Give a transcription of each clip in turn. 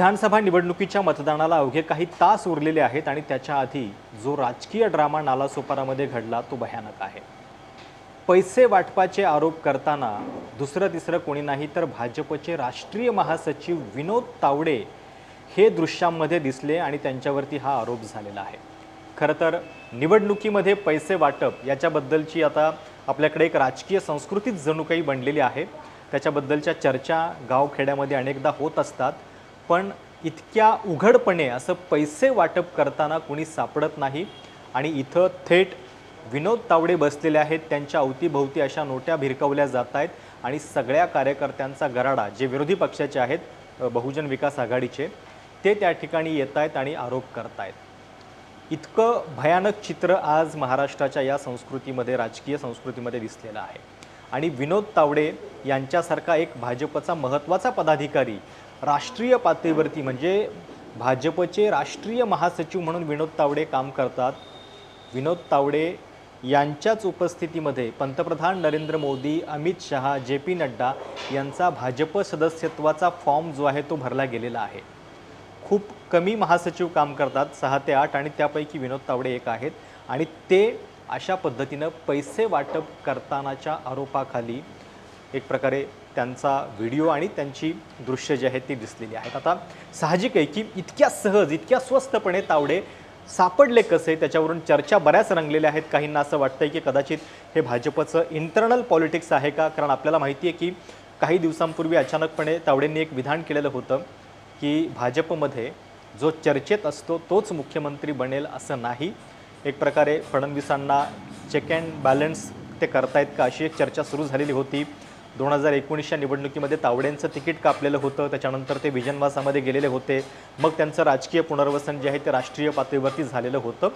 विधानसभा निवडणुकीच्या मतदानाला अवघे काही तास उरलेले आहेत आणि त्याच्या आधी जो राजकीय ड्रामा नालासोपारामध्ये घडला तो भयानक आहे. पैसे वाटपाचे आरोप करताना दुसरं तिसरं कोणी नाही तर भाजपचे राष्ट्रीय महासचिव विनोद तावडे हे दृश्यांमध्ये दिसले आणि त्यांच्यावरती हा आरोप झालेला आहे. खरं तर निवडणुकीमध्ये पैसे वाटप याच्याबद्दलची आता आपल्याकडे एक राजकीय संस्कृतीच जणू काही बनलेली आहे. त्याच्याबद्दलच्या चर्चा गावखेड्यामध्ये अनेकदा होत असतात. पण इतक्या उघडपणे असं पैसे वाटप करताना कुणी सापडत नाही. आणि इथं थेट विनोद तावडे बसलेले आहेत. त्यांच्या अवतीभोवती अशा नोट्या भिरकवल्या जात आहेत. आणि सगळ्या कार्यकर्त्यांचा गराडा जे विरोधी पक्षाचे आहेत बहुजन विकास आघाडीचे ते त्या ठिकाणी येत आहेत आणि आरोप करतायत इतकं भयानक चित्र आज महाराष्ट्राच्या या संस्कृतीमध्ये राजकीय संस्कृतीमध्ये दिसलेलं आहे. आणि विनोद तावडे यांच्यासारखा एक भाजपचा महत्त्वाचा पदाधिकारी राष्ट्रीय पातळीवरती म्हणजे भाजपचे राष्ट्रीय महासचिव म्हणून विनोद तावडे काम करतात. विनोद तावडे यांच्याच उपस्थितीमध्ये पंतप्रधान नरेंद्र मोदी अमित शहा जे पी नड्डा यांचा भाजप सदस्यत्वाचा फॉर्म जो आहे तो भरला गेलेला आहे. खूप कमी महासचिव काम करतात सहा ते आठ आणि त्यापैकी विनोद तावडे एक आहेत आणि ते अशा पद्धतीनं पैसे वाटप करतानाच्या आरोपाखाली एक प्रकारे त्यांचा व्हिडिओ आणि त्यांची दृश्य जी आहेत ती दिसलेली आहेत. आता साहजिक आहे की इतक्या सहज इतक्या स्वस्तपणे तावडे सापडले कसे त्याच्यावरून चर्चा बऱ्याच रंगलेल्या आहेत. काहींना असं वाटतंय की कदाचित हे भाजपचं इंटरनल पॉलिटिक्स आहे का? कारण आपल्याला माहिती आहे की काही दिवसांपूर्वी अचानकपणे तावडेंनी एक विधान केलेलं होतं की भाजपमध्ये जो चर्चेत असतो तोच मुख्यमंत्री बनेल असं नाही. एक प्रकारे फडणवीसांना चेक अँड बॅलन्स ते करतायत का अशी एक चर्चा सुरू झालेली होती. दोन हजार एकोणीसच्या निवडणुकीमध्ये तावडेंचं तिकीट कापलेलं होतं. त्याच्यानंतर ते विजनवासामध्ये गेलेले होते. मग त्यांचं राजकीय पुनर्वसन जे आहे ते राष्ट्रीय पातळीवरती झालेलं होतं.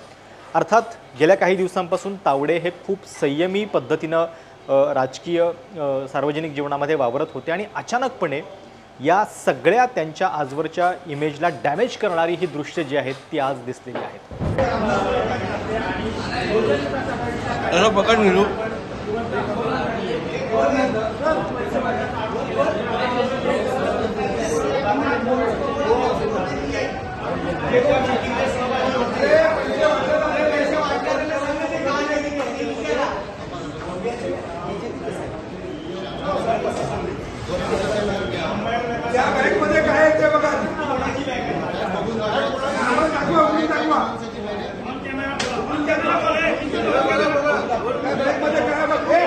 अर्थात गेल्या काही दिवसांपासून तावडे हे खूप संयमी पद्धतीनं राजकीय सार्वजनिक जीवनामध्ये वावरत होते आणि अचानकपणे या सगळ्या त्यांच्या आजवरच्या इमेजला डॅमेज करणारी ही दृश्य जी आहेत ती आज दिसलेली आहेत. त्या बँकमध्ये काय आहे ते बघा आम्हाला दाखवा उघडून दाखवा त्या बॅगमध्ये काय आहे बघ. ए,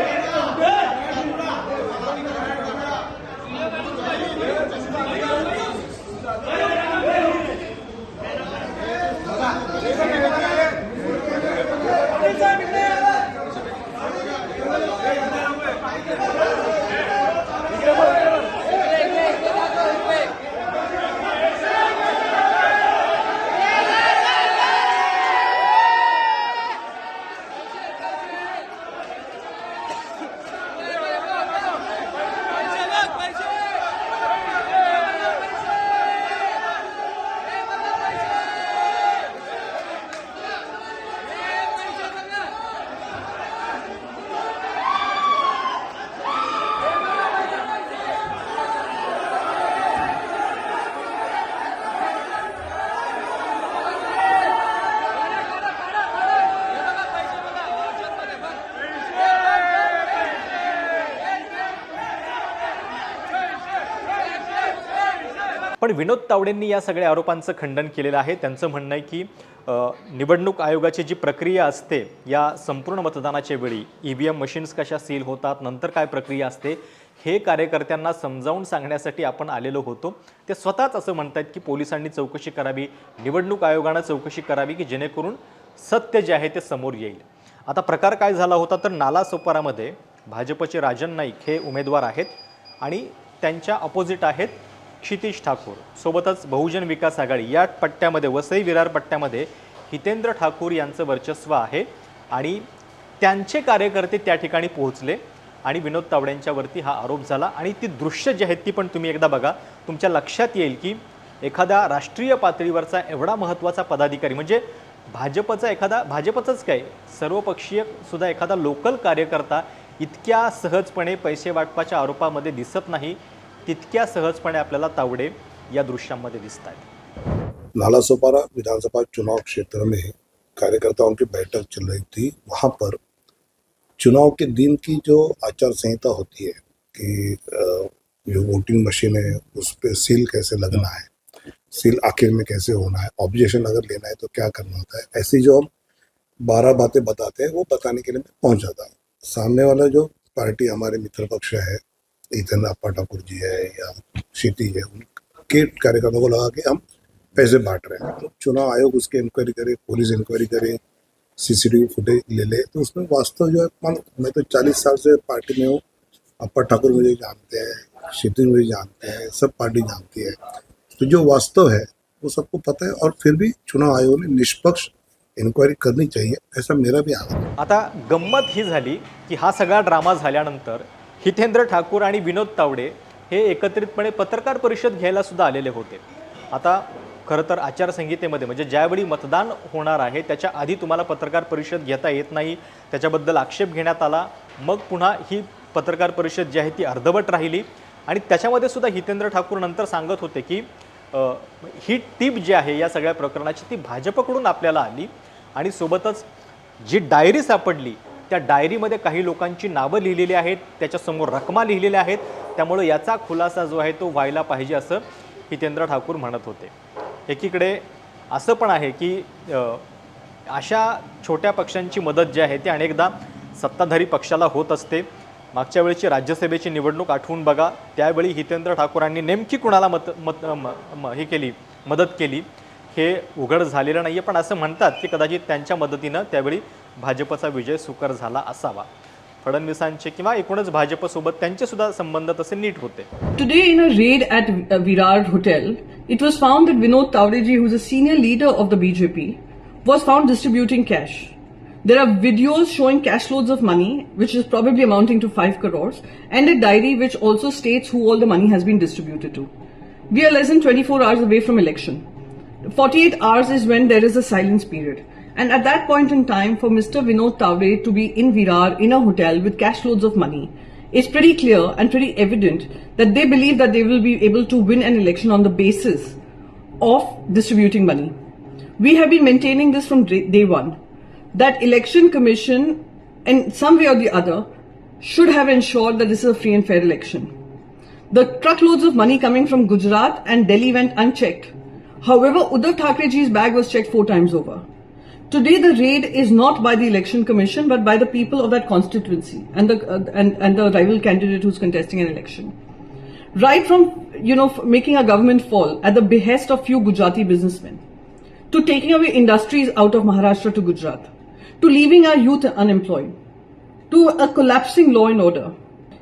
पण विनोद तावडेंनी या सगळ्या आरोपांचं खंडन केलेलं आहे. त्यांचं म्हणणं आहे की निवडणूक आयोगाची जी प्रक्रिया असते या संपूर्ण मतदानाच्या वेळी ई व्ही एम मशीन्स कशा सील होतात नंतर काय प्रक्रिया असते हे कार्यकर्त्यांना समजावून सांगण्यासाठी आपण आलेलो होतो. ते स्वतःच असं म्हणतात की पोलिसांनी चौकशी करावी निवडणूक आयोगानं चौकशी करावी की जेणेकरून सत्य जे आहे ते समोर येईल. आता प्रकार काय झाला होता तर नालासोपारामध्ये भाजपचे राजन नाईक हे उमेदवार आहेत आणि त्यांच्या अपोजिट आहेत क्षितिश ठाकूर. सोबतच बहुजन विकास आघाडी या पट्ट्यामध्ये वसई विरार पट्ट्यामध्ये हितेंद्र ठाकूर यांचं वर्चस्व आहे आणि त्यांचे कार्यकर्ते त्या ठिकाणी पोहोचले आणि विनोद तावड्यांच्यावरती हा आरोप झाला. आणि ती दृश्य जी आहेत ती पण तुम्ही एकदा बघा. तुमच्या लक्षात येईल की एखादा राष्ट्रीय पातळीवरचा एवढा महत्त्वाचा पदाधिकारी म्हणजे भाजपचा एखादा भाजपचंच काय सर्वपक्षीय सुद्धा एखादा लोकल कार्यकर्ता इतक्या सहजपणे पैसे वाटपाच्या आरोपामध्ये दिसत नाही. तितक्या सहजपणे आपल्याला तावडे या दृश्यांमध्ये दिसत आहेत नालासोपारा विधानसभा चुनाव क्षेत्र में कार्यकर्ताओं की बैठक चल रही थी। वहाँ पर चुनाव के दिन की जो आचार संहिता होती है कि जो वोटिंग मशीन है, उस पर सील कैसे लगना है, सील आखिर में कैसे होना है, ऑब्जेक्शन अगर लेना है तो क्या करना होता है, ऐसी जो हम बारह बातें बताते हैं, वो बताने के लिए मैं पहुँच जाता हूँ। सामने वाला जो पार्टी हमारे मित्र पक्ष है इतन अप्पा ठाकुर जी है या क्षितिज है, उनके कार्यकर्ताओं को लगा कि हम पैसे बांट रहे हैं। तो चुनाव आयोग उसकी इंक्वायरी करे पुलिस इंक्वायरी करे सीसीटीवी फुटेज ले ले तो उसमें वास्तव जो है, मान, मैं तो चालीस साल से पार्टी में हूँ अप्पा ठाकुर मुझे जानते हैं क्षितिज मुझे जानते हैं, सब पार्टी जानती है। तो जो वास्तव है, वो सबको पता है और फिर भी चुनाव आयोग ने निष्पक्ष इंक्वायरी करनी चाहिए, ऐसा मेरा भी आता गंमत ही झाली की हा सगळा ड्रामा झाल्यानंतर हितेंद्र ठाकूर आणि विनोद तावडे हे एकत्रितपणे पत्रकार परिषद घ्यायला सुद्धा आलेले होते. आता खरं तर आचारसंहितेमध्ये म्हणजे ज्यावेळी मतदान होणार आहे त्याच्या आधी तुम्हाला पत्रकार परिषद घेता येत नाही त्याच्याबद्दल आक्षेप घेण्यात आला. मग पुन्हा ही पत्रकार परिषद जी आहे ती अर्धवट राहिली. आणि त्याच्यामध्ये सुद्धा हितेंद्र ठाकूर नंतर सांगत होते की ही टीप जी आहे या सगळ्या प्रकरणाची ती भाजपकडून आपल्याला आली. आणि सोबतच जी डायरी सापडली त्या डायरीमध्ये काही लोकांची नावं लिहिलेली आहेत त्याच्यासमोर रकमा लिहिलेल्या आहेत. त्यामुळं याचा खुलासा जो आहे तो व्हायला पाहिजे असं हितेंद्र ठाकूर म्हणत होते. एकीकडे असं पण आहे की अशा छोट्या पक्षांची मदत जी आहे ती अनेकदा सत्ताधारी पक्षाला होत असते. मागच्या वेळेची राज्यसभेची निवडणूक आठवून बघा त्यावेळी हितेंद्र ठाकूरांनी नेमकी कुणाला मत मत म- म- हे केली मदत केली हे उघड झालेलं नाही आहे पण असं म्हणतात की कदाचित त्यांच्या मदतीनं त्यावेळी भाजपचा विजय सुकर झाला असावा फडणवीसांचे किंवा एकूणच भाजपसोबत त्यांचे सुद्धा संबंध तसे नीट होते Today, in a raid at uh, Virar Hotel, it was found that Vinod Taudeji, who's a senior leader of the BJP, was found distributing cash. There are videos showing cash loads of money, which is probably amounting to 5 crores, and a diary which also states who all the money has been distributed to. We are less than 24 hours away from election. 48 hours is when there is a silence period. And at that point in time, for Mr. Vinod Tavre to be in Virar in a hotel with cash loads of money, it's pretty clear and pretty evident that they believe that they will be able to win an election on the basis of distributing money. We have been maintaining this from day one that election commission in some way or the other should have ensured that this is a free and fair election. The truckloads of money coming from Gujarat and Delhi went unchecked. However, Uddhav Thackeray's bag was checked four times over. Today, the raid is not by the election commission, but by the people of that constituency and the uh, and, and the rival candidate who's contesting an election. Right from you know making a government fall at the behest of few Gujarati businessmen, to taking away industries out of Maharashtra to Gujarat, to leaving our youth unemployed, to a collapsing law and order.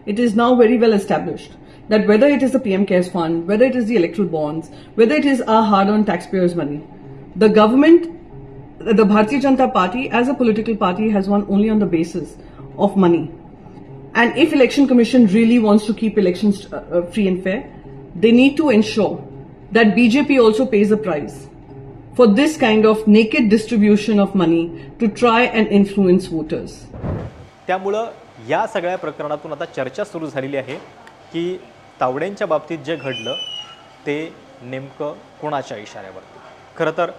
It is now very well established that whether it is the PM CARES fund, whether it is the electoral bonds, whether it is our hard-earned taxpayers' money, the government, the Bharatiya Janata Party as a political party has won only on the basis of money. And if election commission really wants to keep elections uh, free and fair, they need to ensure that BJP also pays the price for this kind of naked distribution of money to try and influence voters. त्यामुळं या सगळ्या प्रकरणातून आता चर्चा सुरू झालेली आहे की तावड्यांच्या बाबतीत जे घडलं ते नेमकं कोणाच्या इशाऱ्यावरती खरं तर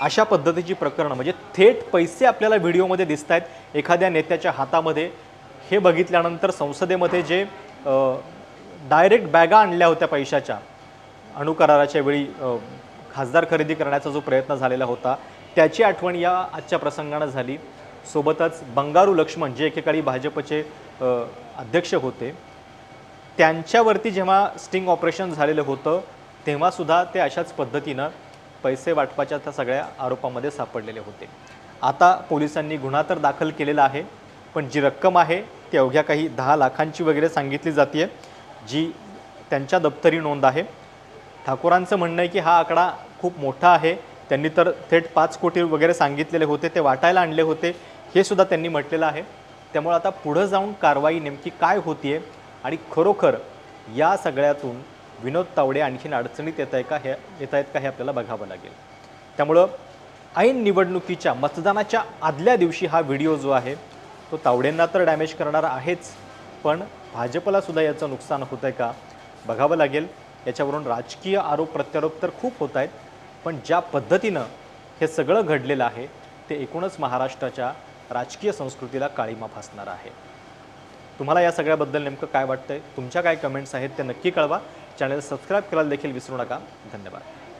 अशा पद्धतीची प्रकरणं म्हणजे थेट पैसे आपल्याला व्हिडिओमध्ये दिसत आहेत एखाद्या नेत्याच्या हातामध्ये. हे बघितल्यानंतर संसदेमध्ये जे डायरेक्ट बॅगा आणल्या होत्या पैशाच्या अणुकराराच्या वेळी खासदार खरेदी करण्याचा जो प्रयत्न झालेला होता त्याची आठवण या आजच्या प्रसंगानं झाली. सोबतच बंगारू लक्ष्मण जे एकेकाळी भाजपचे अध्यक्ष होते त्यांच्यावरती जेव्हा स्टिंग ऑपरेशन झालेलं होतं तेव्हासुद्धा ते अशाच पद्धतीनं पैसे वाटपाच्या त्या सगळ्या आरोपामध्ये सापडलेले होते. आता पोलिसांनी गुन्हा तर दाखल केलेला आहे पण जी रक्कम आहे ती अवघ्या काही दहा लाखांची वगैरे सांगितली जाते जी त्यांच्या दप्तरी नोंद आहे. ठाकूरांचं म्हणणं आहे की हा आकडा खूप मोठा आहे. त्यांनी तर थेट पाच कोटी वगैरे सांगितलेले होते ते वाटायला आणले होते. हे सुद्धा त्यांनी म्हटलेलं आहे. त्यामुळे आता पुढं जाऊन कारवाई नेमकी काय होतीये आणि खरोखर या सगळ्यातून विनोद तावडे आणखीन अडचणीत येत आहे का हे येत आहेत का हे आपल्याला बघावं लागेल. त्यामुळं ऐन निवडणुकीच्या मतदानाच्या आदल्या दिवशी हा व्हिडिओ जो आहे तो तावडेंना तर डॅमेज करणारा आहेच पण भाजपला सुद्धा याचं नुकसान होतं आहे का बघावं लागेल. याच्यावरून राजकीय आरोप प्रत्यारोप तर खूप होत आहेत पण ज्या पद्धतीनं हे सगळं घडलेलं आहे ते एकूणच महाराष्ट्राच्या राजकीय संस्कृतीला काळीमा फासणार आहे. तुम्हाला या सगळ्याबद्दल नेमकं काय वाटतंय? तुमच्या काय कमेंट्स आहेत ते नक्की कळवा. चॅनल सबस्क्राईब करायला देखील विसरू नका. धन्यवाद.